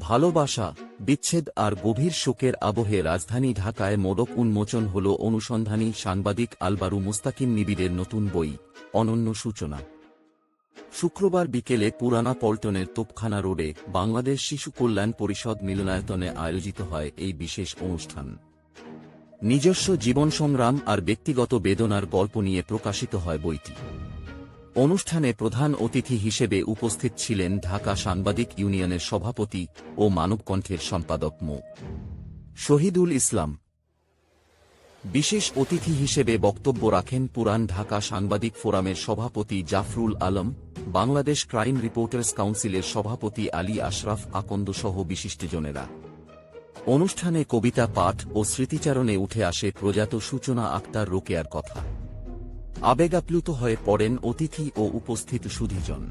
ভালোবাসা বিচ্ছেদ আর গভীর শোকের আবহে রাজধানী ঢাকায় মোড়ক উন্মোচন হল অনুসন্ধানী সাংবাদিক আলবারু মুস্তাকিম নিবিড়ের নতুন বই, অনন্য সূচনা। শুক্রবার বিকেলে পুরানা পল্টনের তোপখানা রোডে বাংলাদেশ শিশু কল্যাণ পরিষদ মিলনায়তনে আয়োজিত হয় এই বিশেষ অনুষ্ঠান। নিজস্ব জীবন সংগ্রাম আর ব্যক্তিগত বেদনার গল্প নিয়ে প্রকাশিত হয় বইটি। অনুষ্ঠানে প্রধান অতিথি হিসেবে উপস্থিত ছিলেন ঢাকা সাংবাদিক ইউনিয়নের সভাপতি ও মানবকণ্ঠের সম্পাদক মো. শহীদুল ইসলাম। বিশেষ অতিথি হিসেবে বক্তব্য রাখেন পুরান ঢাকা সাংবাদিক ফোরামের সভাপতি জাফরুল আলম, বাংলাদেশ ক্রাইম রিপোর্টার্স কাউন্সিলের সভাপতি আলী আশরাফ আকন্দ সহ বিশিষ্টজনেরা। অনুষ্ঠানে কবিতা পাঠ ও স্মৃতিচারণে উঠে আসে প্রজাত সূচনা আক্তার রোকেয়ার কথা। আবেগাপ্লুত হয়ে পড়েন অতিথি ও উপস্থিত সুধীজন।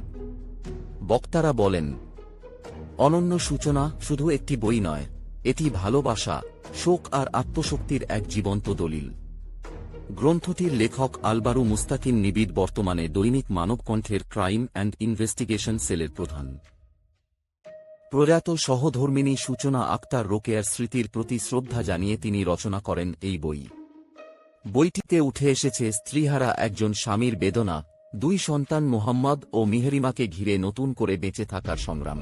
বক্তারা বলেন, অনন্য সূচনা শুধু একটি বই নয়, এটি ভালোবাসা, শোক আর আত্মশক্তির এক জীবন্ত দলিল। গ্রন্থটির লেখক আলবারু মুস্তাকিম নিবিদ বর্তমানে দৈনিক মানবকণ্ঠের ক্রাইম অ্যান্ড ইনভেস্টিগেশন সেলের প্রধান। প্রয়াত সহধর্মিনী সূচনা আক্তার রোকেয়ার স্মৃতির প্রতি শ্রদ্ধা জানিয়ে তিনি রচনা করেন এই বই। বইটিতে উঠে এসেছে স্ত্রীহারা একজন স্বামীর বেদনা, দুই সন্তান মোহাম্মদ ও মিহরিমাকে ঘিরে নতুন করে বেঁচে থাকার সংগ্রাম।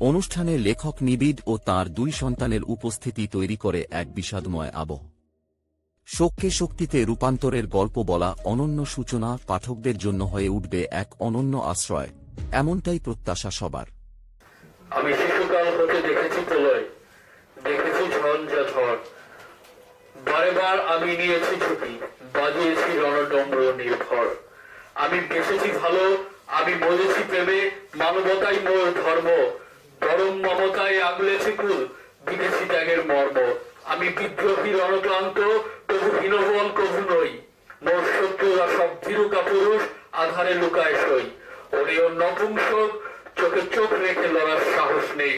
অনুষ্ঠানে লেখক নিবিড় ও তার দুই সন্তানের উপস্থিতি তৈরি করে এক বিষাদময় আবহ। শোককে শক্তিতে রূপান্তরের গল্প বলা অনন্য সূচনা পাঠকদের জন্য হয়ে উঠবে এক অনন্য আশ্রয়, এমনটাই প্রত্যাশা সবার। আমি শিশুকাল হতে দেখেছি প্রলয়, দেখেছি ঝঞ্ঝা ঝড় বারে বার আমি নিয়েছি ঝুঁকি বাজিয়েছি রণডম্র নির্ভর। আমি বেঁচেছি ভালো, আমি মজেছি প্রেমে, মানবতাই মোর ধর্ম। পরম মমতায় আগলেছি কুল, বিদেশি ত্যাগের মর্ম। আমি বিদ্রোহী রণক্লান্ত, তবু হীনবল কভু নই। মোর শত্রুরা সব ভীরুকা পুরুষ, আধারে লুকায় সই। ওরে নপুংসক, চোখে চোখ রেখে লড়ার সাহস নেই।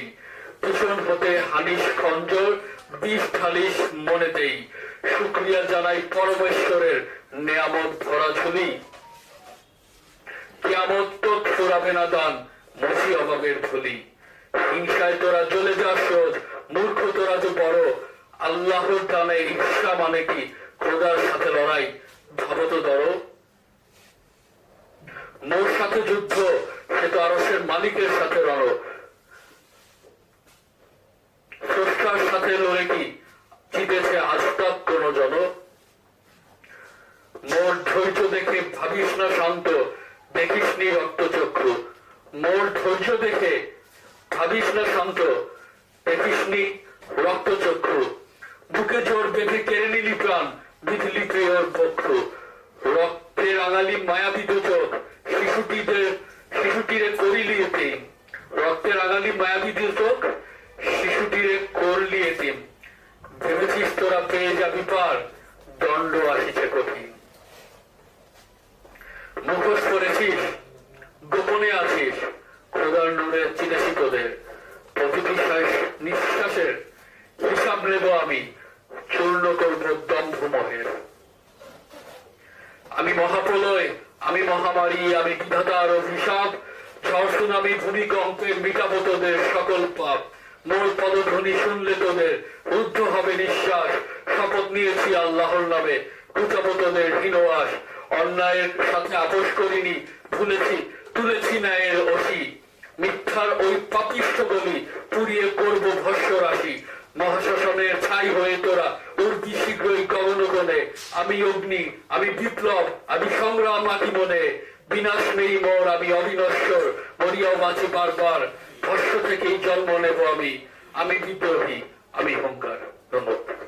পিছন হতে হানিস খঞ্জর, বিষ ঢালিস মনেতেই। শুক্রিয়া জানাই পরমেশ্বরের নেয়ামত ঝুলি কেয়ামত তো না দান মসি অভাবের ধুলি হিংসায় তোরা জ্বলে যা সোজ মূর্খ তোরা যে বড়। আল্লাহর দানে ঈর্ষা মানে কি? খোদার সাথে লড়াই। ভাবো তো দরো মোর সাথে যুদ্ধ, সে তো আরসের মালিকের সাথে রণ স্রষ্টার সাথে লড়ে কি জিতেছে আজতাব কোন জন মোর ধৈর্য দেখে ভাবিস না শান্ত, দেখিস নি রক্তচক্ষু। মোর ধৈর্য দেখে ভাবিস না শান্ত, দেখিস নি রক্তচক্ষু। বুকে জোর বেঁধে কেড়ে নিলি প্রাণ, বিধলি প্রিয়র পক্ষ। রক্তের আঙালি মায়াবিত চোখ, শিশুটিদের শিশুটিরে করিলি এতিম। রক্তের আঙালি মায়াবিত চোখ, শিশুটিরে করলি এতিম। ভেবেছিস তোরা পেয়ে যাবি পার, দণ্ড আসিছে কঠিন। মুখোশ করেছিস গোপনে আছিস খোদার নূরে চিনেছি তোদের প্রতিটি শ্বাস- নিঃশ্বাসের হিসাব নেব আমি, চূর্ণ করব দম্ভ মহের আমি মহাপ্রলয়, আমি মহামারী, আমি বিধাতার অভিশাপ ঝড় সুনামি ভূমিকম্পে মিটাবো তোদের সকল পাপ। মোর পদধ্বনি শুনলে তোদের রুদ্ধ হবে নিঃশ্বাস। শপথ নিয়েছি আল্লাহর নামে ঘুচাবো তোদের হীনবাস অন্যায়ের সাথে আপোষ করিনি, ভুলেছি, তুলেছি ন্যায়ের অসি। মিথ্যার ওই পাপিষ্ঠ গলি পুড়িয়ে করব ভস্য রাশি মহাশাসনের ছাই হয়ে তোরা উর্দি শীঘ্রই গগনগণে আমি অগ্নি, আমি বিপ্লব, আমি সংগ্রাম আদি মনে? বিনাশ নেই মোর, আমি অবিনশ্বর, মরিয়াও বাঁচি বারবার। ভস্য থেকেই জন্ম নেব আমি। আমি বিদ্রোহী, আমি হংকার। ধন্যবাদ।